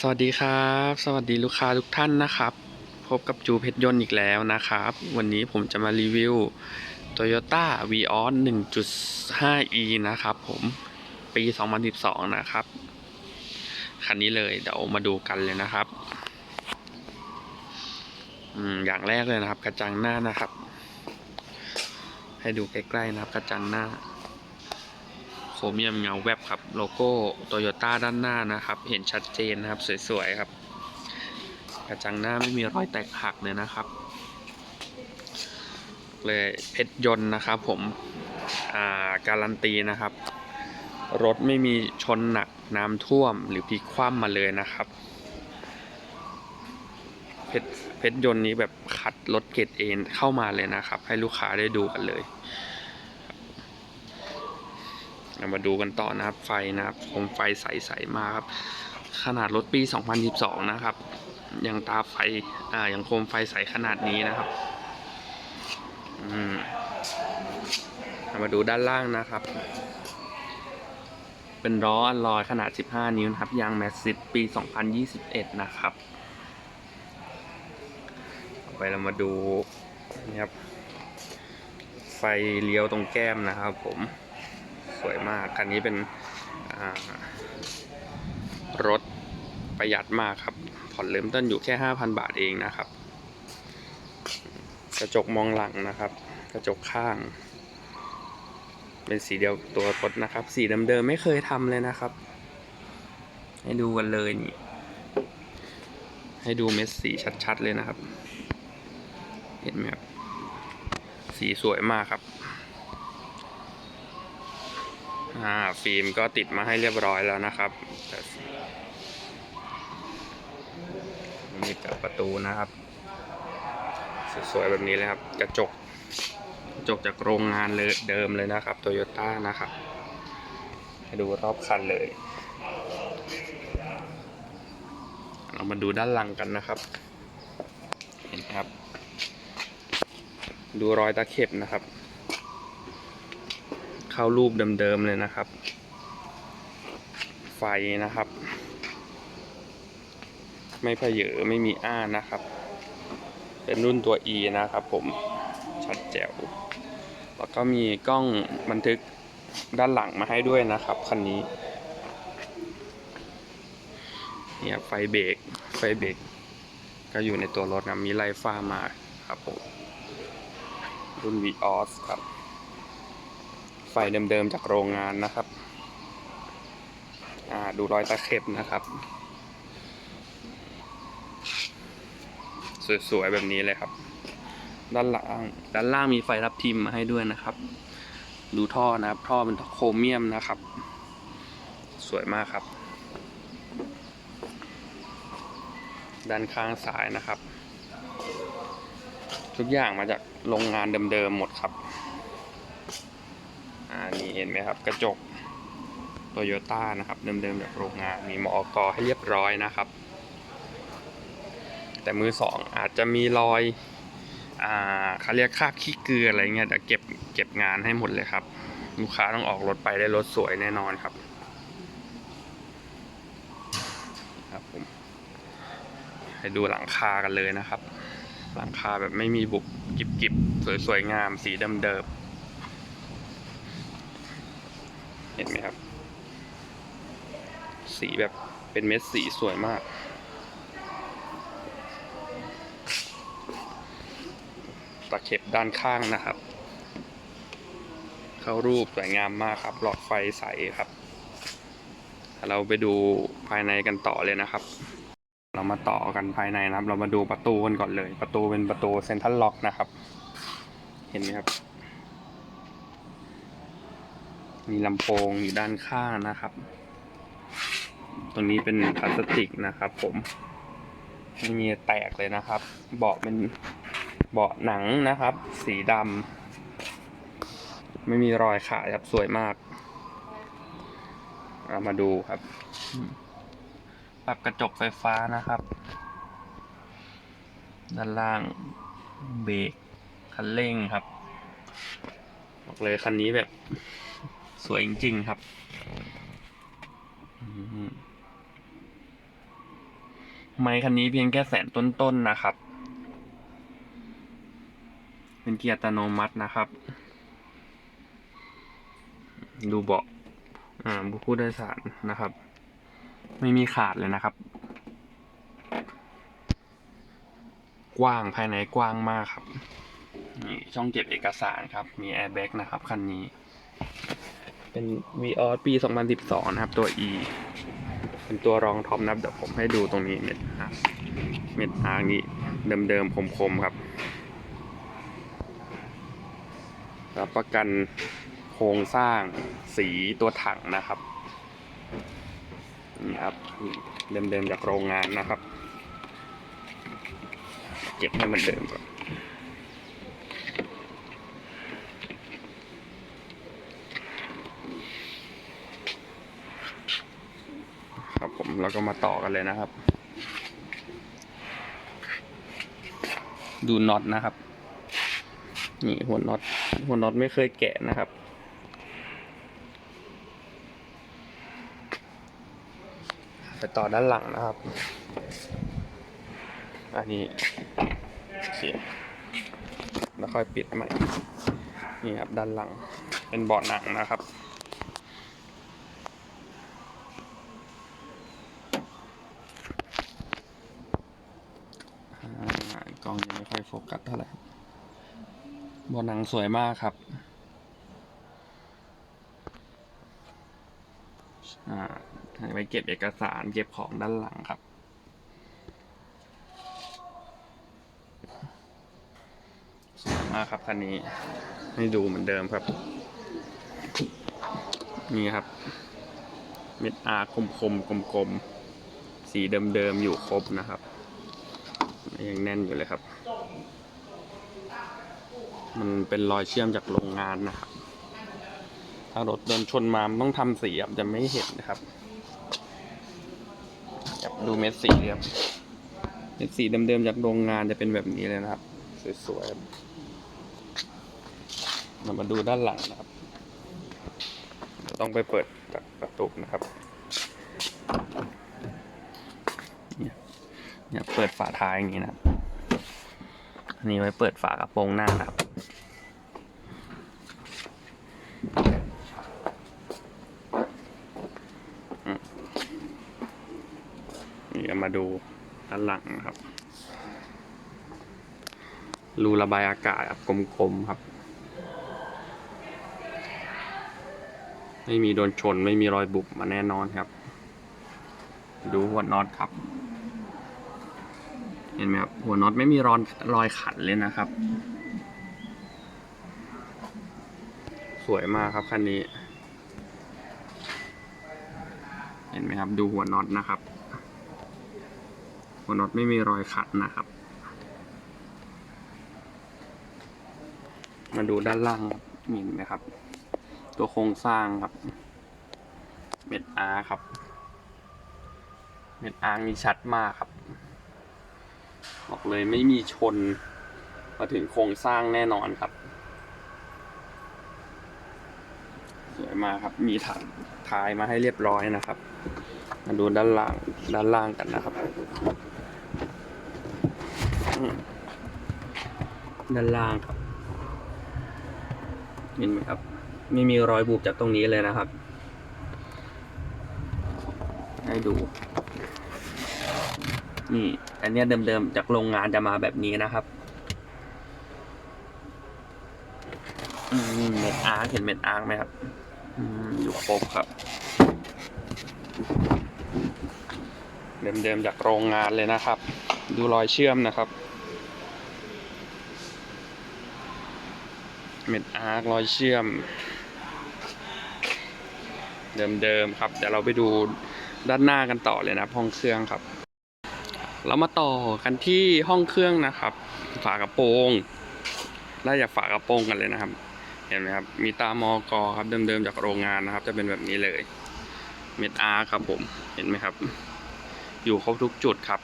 สวัสดีครับ สวัสดีลูกค้าทุกท่านนะครับ พบกับจูเพชรยนต์อีกแล้วนะครับ วันนี้ผมจะมารีวิว Toyota Vios 1.5e นะครับผมปี 2012 นะครับ คันนี้เลยเดี๋ยวมาดูกันเลยนะครับอืมอย่างแรกเลยนะครับ กระจังหน้านะครับ ให้ดูใกล้ๆนะครับ กระจังหน้า โครเมียมเงาแวบครับ โลโก้โตโยต้าด้านหน้านะครับ เห็นชัดเจนนะครับ สวยๆครับ กระจังหน้าไม่มีรอยแตกหักเลยนะครับ เลยเพชรยนต์นะครับผมาการันตีนะครับ รถไม่มีชนหนักน้ำท่วมหรือพลิกคว่ำมาเลยนะครับเพชรเพชรยนต์นี้แบบขัดรถเกรดเอนเข้ามาเลยนะครับ ให้ลูกค้าได้ดูกันเลย เรามาดูกันต่อนะครับไฟนะครับโคมไฟใสๆมาครับ ขนาดรถปี 2012 นะครับ ยังตาไฟอ่ายังโคมไฟใสขนาดนี้นะครับอืมเรามาดูด้านล่างนะครับ เป็นล้ออัลลอยขนาด 15 นิ้วนะครับยางแมสซิตปี 2021 นะครับไปเรามาดูนี่ครับไฟเลี้ยวตรงแก้มนะครับผม สวยมาก คันนี้เป็นรถประหยัดมากครับ ผ่อนเริ่มต้นอยู่แค่ 5,000 บาทเองนะครับ กระจกมองหลังนะครับ กระจกข้าง เป็นสีเดียวตัวรถนะครับ สีเดิมๆไม่เคยทำเลยนะครับ ให้ดูกันเลยนี่ ให้ดูเม็ดสีชัดๆเลยนะครับ เห็นไหมครับ สีสวยมากครับ อ่าฟิล์มก็ติดมาให้เรียบร้อยแล้วนะครับนี่กับประตูนะครับ สวยๆแบบนี้เลยครับ กระจกกระจกจากโรงงานเลยเดิมเลยนะครับโตโยต้านะครับให้ดูรอบคันเลย เรามาดูด้านหลังกันนะครับ เห็นไหมครับ ดูรอยตะเข็บนะครับ เข้ารูปเดิมๆเลยนะครับ ไฟนะครับ ไม่เพเยอไม่มีอ้านะครับ เป็นรุ่นตัว E นะครับผมชัดแจ๋วแล้วก็มีกล้องบันทึกด้านหลังมาให้ด้วยนะครับคันนี้เนี่ยไฟเบรกไฟเบรกก็อยู่ในตัวรถนะมีไลฟ้ามาครับผมรุ่น Vios ครับ ฟเดิมๆจากโรงงานนะครับดูรอยตะเข็บนะครับ สวยๆแบบนี้เลยครับ ด้านล่างด้านล่างมีไฟรับพิมมาให้ด้วยนะครับ ดูท่อนะครับ ท่อเป็นโครเมียมนะครับ สวยมากครับ ด้านข้างซ้ายนะครับ ทุกอย่างมาจากโรงงานเดิมๆหมดครับ นี่เห็นไหมครับกระจกโตโยต้านะครับเดิมๆจากโรงงานมีมอกให้เรียบร้อยนะครับ แต่มือสองอาจจะมีรอยอ่าเขาเรียกคราบขี้เกลืออะไรเงี้ยแต่เก็บเก็บงานให้หมดเลยครับ ลูกค้าต้องออกรถไปได้รถสวยแน่นอนครับครับผมให้ดูหลังคากันเลยนะครับ หลังคาแบบไม่มีบุบกิบๆสวยๆงามสีเดิมๆ เห็นไหมครับ สีแบบเป็นเม็ดสีสวยมาก ตะเข็บด้านข้างนะครับ เข้ารูปสวยงามมากครับ หลอดไฟใสครับ เราไปดูภายในกันต่อเลยนะครับ เรามาต่อกันภายในนะครับ เรามาดูประตูกันก่อนเลย ประตูเป็นประตูเซ็นทรัลล็อกนะครับ เห็นไหมครับ มีลำโพงอยู่ด้านข้างนะครับ ตรงนี้เป็นพลาสติกนะครับ ผมไม่มีแตกเลยนะครับ เบาะเป็นเบาะหนังนะครับ สีดำไม่มีรอยขาดครับสวยมาก เรามาดูครับปรับกระจกไฟฟ้านะครับ ด้านล่างเบรกคันเร่งครับ บอกเลยคันนี้แบบ สวยจริง ๆ ครับอืมไม้คันนี้เพียงแค่แสนต้น ๆ นะครับ เป็นเกียร์อัตโนมัตินะครับ ดูเบาะอ่าผู้โดยสารนะครับ ไม่มีขาดเลยนะครับ กว้างภายในกว้างมากครับนี่ช่องเก็บเอกสารครับ มีแอร์แบ็กนะครับ คันนี้ เป็น v ีออปี 2012 นะครับ ตัว E เป็นตัวรองท็อปนะครับเดี๋ยวผมให้ดูตรงนี้เม็ดอาร์เม็ดอาร์นี้เดิมๆคมๆครับ รับประกันโครงสร้างสีตัวถังนะครับนี่ครับเดิมๆจากโรงงานนะครับ เก็บให้มันเดิมก่อนครับผม แล้วก็มาต่อกันเลยนะครับ ดูน็อตนะครับ นี่หัวน็อตหัวน็อตไม่เคยแกะนะครับ ไปต่อด้านหลังนะครับ อันนี้เสียแล้วค่อยปิดใหม่ นี่ครับด้านหลังเป็นเบาะหนังนะครับ อ่า กล้องยังไม่ค่อยโฟกัสเท่าไหร่บาะหนังสวยมากครับ อ่าไว้เก็บเอกสารเก็บของด้านหลังครับ สวยมากครับคันนี้ ให้ดูเหมือนเดิมครับ นี่ครับ เม็ดอาคมคมกลมกลมๆ สีเดิมๆ อยู่ครบนะครับ ยังแน่นอยู่เลยครับ มันเป็นรอยเชื่อมจากโรงงานนะครับ ถ้ารถโดนชนมามันต้องทำสีครับจะไม่เห็นนะครับครับดูเม็ดสีครับเม็ดสีเดิมๆจากโรงงานจะเป็นแบบนี้เลยนะครับ สวยๆเรามาดูด้านหลังนะครับ ต้องไปเปิดกประตูนะครับ เนี่ยเปิดฝาท้ายอย่างนี้นะอันนี้ไว้เปิดฝากระโปรงหน้านะครับ นี่มาดูด้านหลังนะครับ รูระบายอากาศแบบกลมๆครับ ไม่มีโดนชนไม่มีรอยบุบมาแน่นอนครับ ดูหัวน็อตครับ เห็นไหมครับ หัวน็อตไม่มีรอยรอยขันเลยนะครับ สวยมากครับคันนี้ เห็นไหมครับ ดูหัวน็อตนะครับ หัวน็อตไม่มีรอยขัดนะครับ มาดูด้านล่างครับมีไหมครับ ตัวโครงสร้างครับ เม็ดอาร์ครับ เม็ดอาร์นี่ชัดมากครับ บอกเลยไม่มีชนมาถึงโครงสร้างแน่นอนครับ สวยมากครับ มีถังท้ายมาให้เรียบร้อยนะครับ มาดูด้านล่างด้านล่างกันนะครับ ด้านล่างครับเห็นไหมครับ ไม่มีรอยบุบจากตรงนี้เลยนะครับ ให้ดู นี่ อันนี้เดิมๆจากโรงงานจะมาแบบนี้นะครับอืมเม็ดอาร์เห็นเม็ดอาร์ไหมครับอยู่ครบครับ เดิมๆจากโรงงานเลยนะครับ ดูรอยเชื่อมนะครับ เม็ดอาร์รอยเชื่อม เดิมๆครับเดี๋ยวเราไปดูด้านหน้ากันต่อเลยนะห้องเครื่องครับ เรามาต่อกันที่ห้องเครื่องนะครับ ฝากระโปรงไล่จากฝากระโปรงกันเลยนะครับ เห็นไหมครับ มีตามอกอครับเดิมๆจากโรงงานนะครับ จะเป็นแบบนี้เลย เม็ดอาร์ครับผม เห็นไหมครับ อยู่ครบทุกจุดครับ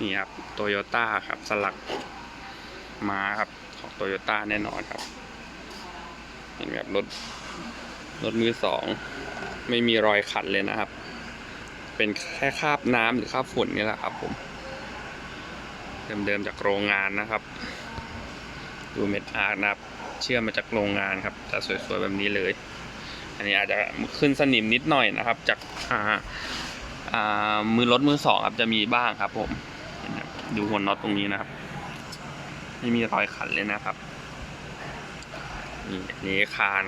นี่ครับโตโยต้าครับ สลักมาครับของโตโยต้าแน่นอนครับ เห็นไหมครับรถรถมือสอง ไม่มีรอยขัดเลยนะครับ เป็นแค่คราบน้ำหรือคราบฝุ่นนี่แหละครับผมเดิมๆจากโรงงานนะครับ ดูเม็ดอาร์ตนะครับ เชื่อมมาจากโรงงานครับจะสวยๆแบบนี้เลย อันนี้อาจจะขึ้นสนิมนิดหน่อยนะครับ จากอ่าอ่ามือรถมือสองครับจะมีบ้างครับผมดูหัวน็อตตรงนี้นะครับ ไม่มีรอยขันเลยนะครับนี่อันนี้คาน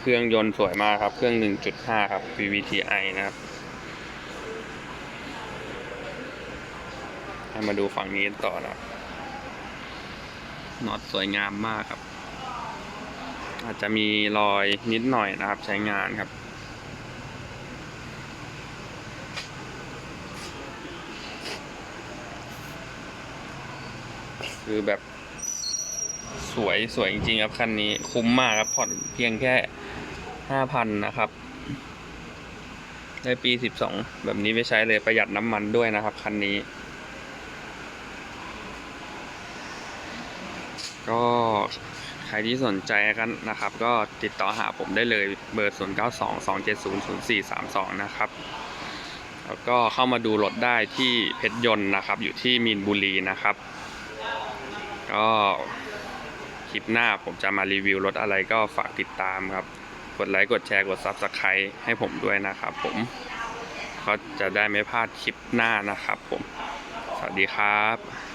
เครื่องยนต์สวยมากครับ เครื่อง 1.5 ครับ VVTi นะครับ ให้มาดูฝั่งนี้ต่อนะครับน็อตสวยงามมากครับ อาจจะมีรอยนิดหน่อยนะครับ ใช้งานครับคือแบบ สวยสวยจริงๆครับคันนี้คุ้มมากครับผ่อนเพียงแค่ห้าพันนะครับได้ปีสิบสองแบบนี้ไปใช้เลยประหยัดน้ำมันด้วยนะครับคันนี้ ก็ใครที่สนใจกันนะครับ ก็ติดต่อหาผมได้เลยเบอร์ 0 9 2 2 7 0 0 4 3 2 นะครับ แล้วก็เข้ามาดูรถได้ที่เพชรยนต์นะครับ อยู่ที่มีนบุรีนะครับ ก็ คลิปหน้าผมจะมารีวิวรถอะไรก็ฝากติดตามครับ กดไลค์กดแชร์กด Subscribe ให้ผมด้วยนะครับผมก็จะได้ไม่พลาดคลิปหน้านะครับผม สวัสดีครับ